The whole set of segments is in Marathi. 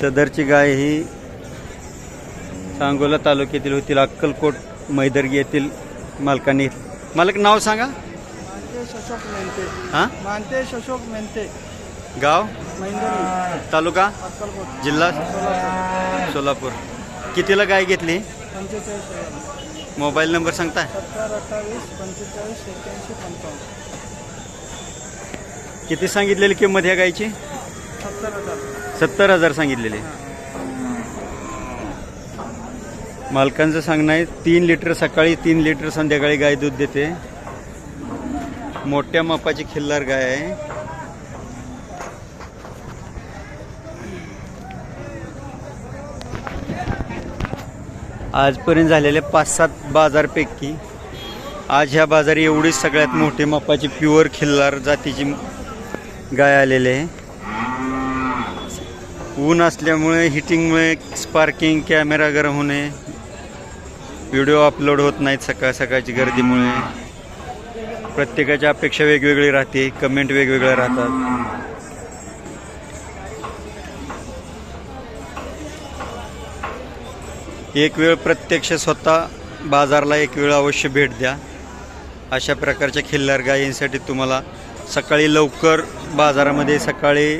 सदरची गाय ही सांगोला तालुक्यातील होतील अक्कलकोट मैदर्गी येथील मालकांनी मालक नाव सांगा? मानतेश अशोक मेहते हां? मानतेश अशोक मेहते गाव? तालुका? अक्कलकोट. जिल्हा? सोलापूर. सोलापूर. कितीला गाय घेतली? पंचेचाळीस मोबाईल नंबर सांगता सत्तर अठ्ठावीस पंचेचाळीस एक्क्याऐंशी पंचावन्न. किती सांगितलेली किंमत ह्या गायची? सत्तर हजार. सत्तर हजार सांगितलेली. मालकांचं सांगणं आहे तीन लिटर सकाळी तीन लिटर संध्याकाळी गाय दूध देते. मोठ्या मापाची खिल्लार गाय आहे. आजपर्यंत झालेल्या पाच सात बाजारपैकी आज ह्या बाजारी एवढीच सगळ्यात मोठी मापाची प्युअर खिल्लार जातीची गाय आलेली आहे. ऊन असल्यामुळे हिटिंगमुळे स्पार्किंग कॅमेरा गरम होणे व्हिडिओ अपलोड होत नाहीत सकाळ सकाळची गर्दीमुळे. प्रत्येकाची अपेक्षा वेगवेगळी राहते कमेंट वेगवेगळ्या राहतात. एक वेळ प्रत्यक्ष स्वतः बाजारला एक वेळ अवश्य भेट द्या. अशा प्रकारच्या खिल्लार गायींसाठी तुम्हाला सकाळी लवकर बाजारामध्ये सकाळी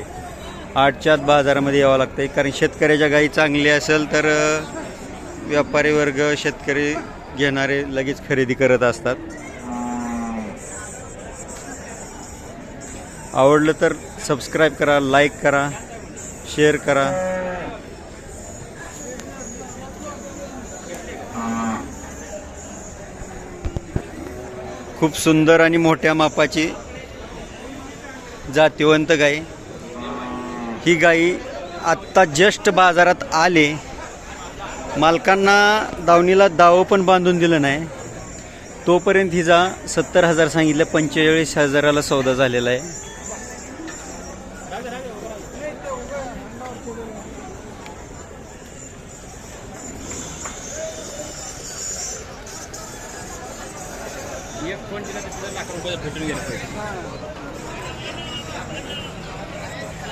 आठच्या आत बाजारामध्ये यावं लागतं आहे कारण शेतकऱ्याच्या गायी चांगली असेल तर व्यापारी वर्ग शेतकरी घेणारे लगेच खरेदी करत असतात. आवडलं तर सबस्क्राईब करा लाईक करा शेअर करा. खूप सुंदर आणि मोठ्या मापाची जातिवंत गाई ही गाई आत्ता जस्ट बाजारात आले. मालकांना दावणीला दावं पण बांधून दिलं नाही. तोपर्यंत हिचा सत्तर हजार सांगितलं पंचेचाळीस हजाराला सौदा झालेला आहे. एक फोन दिला लाख रुपये भेटून गेले.